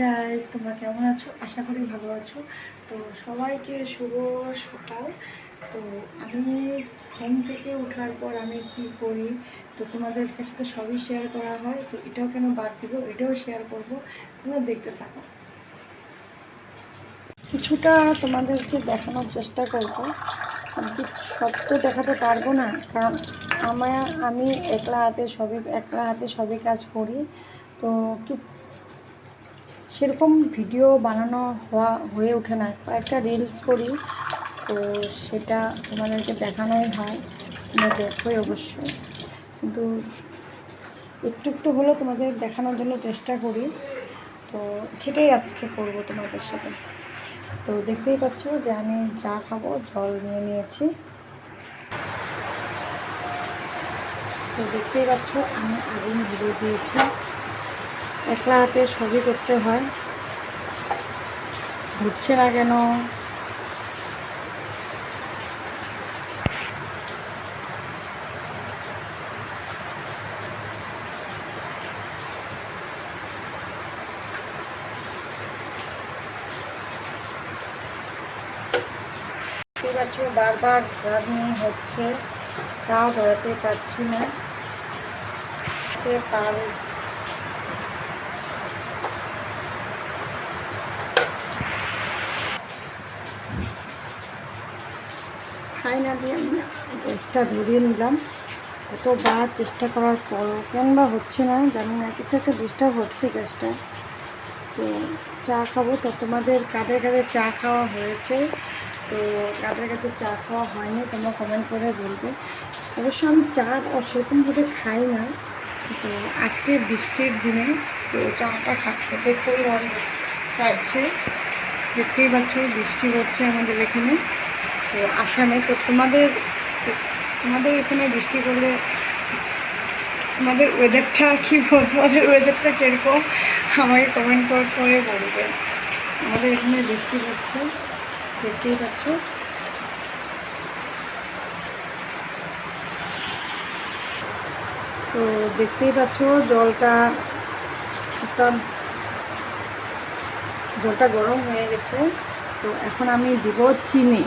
Guys তোমরা কেমন আছো? আশা করি ভালো আছো। তো সবাইকে শুভ সকাল। তো আমি ঘুম থেকে ওঠার পর আমি কি করি? তো তোমাদের কাছে তো সবই শেয়ার করা হয়। তো এটাও কেন বাদ দিব? এটাও শেয়ার করব। তোমরা দেখতে থাকো। কিছুটা তোমাদেরকে দেখানোর চেষ্টা করব। সব তো দেখাতে পারব না? কারণ আমার আমি একলা হাতে সবই একলা হাতে সবই কাজ করি। তো কি সেরকম ভিডিও বানানো হওয়া হয়ে ওঠে না। কয়েকটা রিলস করি, তো সেটা তোমাদেরকে দেখানোই হয়, তোমরা দেখোই অবশ্যই। কিন্তু একটু একটু হলেও তোমাদের দেখানোর জন্য চেষ্টা করি। তো সেটাই আজকে করব তোমাদের সাথে। তো দেখতেই পাচ্ছ যে আমি চা খাব জল নিয়ে নিয়েছি। তো দেখতেই পাচ্ছ আমি আগুন ধরে দিয়েছি। একলা হাতে সবই করতে হয়। ঘুরছে না কেন? পাচ্ছ বারবার ধরানি হচ্ছে, তাও ধরাতে পারছি না। পার খাই না দিয়ে আমি গ্যাসটা ধরিয়ে নিলাম। কতবার চেষ্টা করার পরও কেন বা হচ্ছে না, জানি না, কিছু একটা ডিস্টার্ব হচ্ছে গ্যাসটা। তো চা খাব। তো তোমাদের কাদের কাদের চা খাওয়া হয়েছে? তো কাদের কাছে চা খাওয়া হয়নি, তোমরা কমেন্ট করে বলবে। অবশ্য আমি চা সেরকমভাবে খাই না। তো আজকে বৃষ্টির দিনে তো চাটা খেতে খুবই মন চাইছে দেখতেই পাচ্ছ বৃষ্টি হচ্ছে আমাদের এখানে। তো আসামে, তো তোমাদের তোমাদের এখানে বৃষ্টি করলে তোমাদের ওয়েদারটা কী বল তোমাদের ওয়েদারটা কীরকম? আমাকে কমেন্ট করে বলবে। আমাদের এখানে বৃষ্টি হচ্ছে, দেখতেই পাচ্ছ। তো দেখতেই পাচ্ছ, জলটা একটা, জলটা গরম হয়ে গেছে। তো এখন আমি দিব চিনি।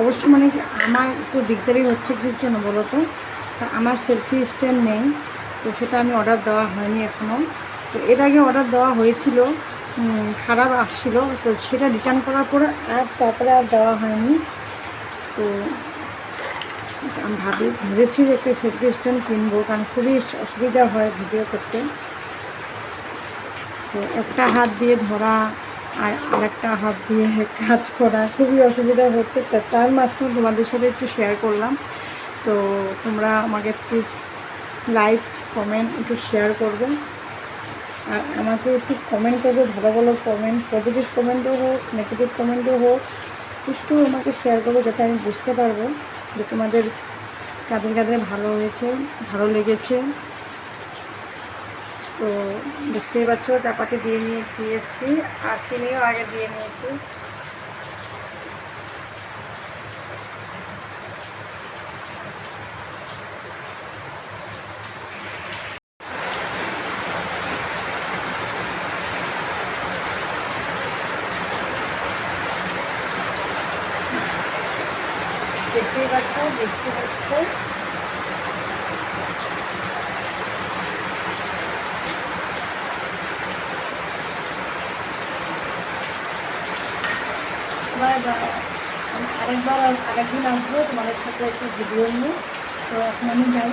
অবশ্য মানে আমার একটু দিকদারি হচ্ছে কিছুর জন্য বলো তা আমার সেলফি স্ট্যান্ড নেই, তো সেটা আমি অর্ডার দেওয়া হয়নি এখনও তো এর আগে অর্ডার দেওয়া হয়েছিল খারাপ আসছিল, তো সেটা রিটার্ন করার পরে আর তারপরে আর দেওয়া হয়নি। তো আমি ভাবি, ভেবেছি যে একটা সেলফি স্ট্যান্ড কিনবো, কারণ খুবই অসুবিধা হয় ভিডিও করতে। তো একটা হাত দিয়ে ধরা আর আরেকটা হাত দিয়ে কাজ করা খুবই অসুবিধা হচ্ছে। তার মাধ্যমে তোমাদের সাথে একটু শেয়ার করলাম। তো তোমরা আমাকে প্লিজ লাইক কমেন্ট একটু শেয়ার করবে। আর আমাকে একটু কমেন্ট করবে, ভালো ভালো কমেন্ট পজিটিভ কমেন্টও হোক নেগেটিভ কমেন্টও হোক, একটু আমাকে শেয়ার করবে যাতে আমি বুঝতে পারব যে তোমাদের কাদের কাদের ভালো হয়েছে, ভালো লেগেছে। তো দেখতেই পাচ্ছ চাপাতি দিয়ে নিয়ে দিয়েছি আর চিনিও আগে দিয়ে নিয়েছি। দেখতেই পাচ্ছ, দেখতে পাচ্ছ। আরেকবার আরেকদিন আসব তোমাদের সাথে একটু ভিডিও নিয়ে। তো এখন আমি যাব